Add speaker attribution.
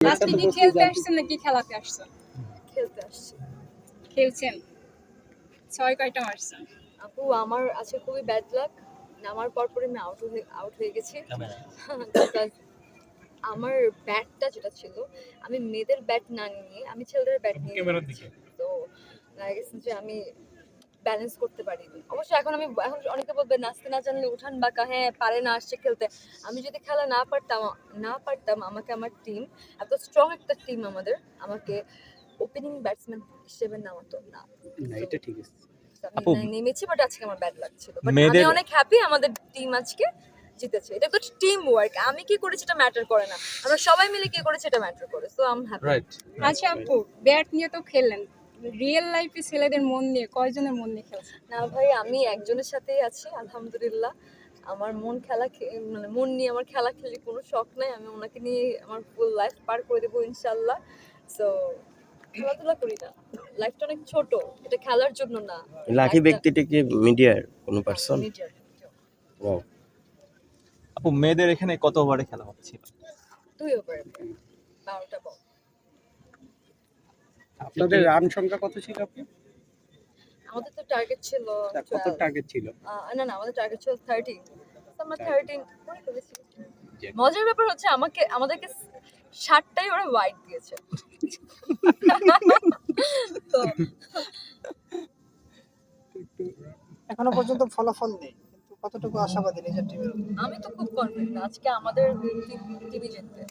Speaker 1: আজকে কি খেলতে আসছেন নাকি খেলাতে আসছেন
Speaker 2: খেলতে আসছি
Speaker 1: খেলছেন ছয় কয়টা মারছেন
Speaker 2: আপু আমার আজকে খুবই ব্যাড লাক নামার পর পরে আমি আউট হয়ে আউট হয়ে গেছি। আমার ব্যাটটা যেটা ছিল আমি মেয়েদের ব্যাট না নিয়ে আমি ছেলেদের ব্যাট নিয়ে নিয়েছি। তো দেখা যে আমি ব্যালেন্স করতে পারিনি। অবশ্যই এখন আমি এখন অনেকে বলবে নাচতে না জানলে উঠান বাঁকা হ্যাঁ পারে না আসছে খেলতে। আমি যদি খেলা না পারতাম না পারতাম আমাকে আমার টিম এত স্ট্রং একটা টিম আমাদের আমাকে ওপেনিং ব্যাটসম্যান হিসেবে নামাতো না।
Speaker 3: না এটা ঠিক আছে।
Speaker 2: আমি নেমেছি বাট আজকে আমার ব্যাড লাগছিল বাট আমি অনেক হ্যাপি আমাদের টিম আজকে জিতেছে। এটা তো টিম ওয়ার্ক আমি কি করেছি এটা ম্যাটার করে না। আমরা সবাই মিলে কি করেছি এটা ম্যাটার করে। সো আম হ্যাপি
Speaker 4: রাইট
Speaker 1: আচ্ছা আপু ব্যাট নিয়ে তো খেললেন। রিয়েল লাইফে ছেলেদের মন নিয়ে কয়জনের মন নিয়ে খেলছেন
Speaker 2: না ভাই আমি একজনের সাথেই আছি আলহামদুলিল্লাহ। আমার মন খেলা খে- মানে মন নিয়ে আমার খেলা খেলে কোনো শখ নাই আমি ওনাকে নিয়ে আমার ফুল লাইফ পার করে দেবো ইনশাল্লাহ। সো খেলাধুলা করি না। লাইফটা অনেক ছোট এটা খেলার জন্য না।
Speaker 3: লাকি
Speaker 2: একটা-
Speaker 3: ব্যক্তিটি কি মিডিয়ার কোনো পার্সন
Speaker 2: নিজের।
Speaker 4: আপু মেয়েদের এখানে কত ওভারে খেলা হচ্ছে
Speaker 2: দুই ওভার বারোটা বল
Speaker 5: আপনাদের রান সংখ্যা কত ছিল আপনি
Speaker 2: আমাদের তো টার্গেট ছিল
Speaker 5: কত টার্গেট ছিল?
Speaker 2: না না আমাদের টার্গেট ছিল থার্টি আমরা
Speaker 5: 30
Speaker 2: থার্টিন করে ফেলেছি। মজার ব্যাপার হচ্ছে আমাকে আমাদেরকে ষাটটাই ওরা হোয়াইট দিয়েছে। তো
Speaker 6: এখনও পর্যন্ত ফলাফল নেই। কিন্তু কতটুকু আশাবাদী নিজের টিমের
Speaker 2: আমি তো খুব কনফিডেন্ট আজকে আমাদের টিভি জিতবে।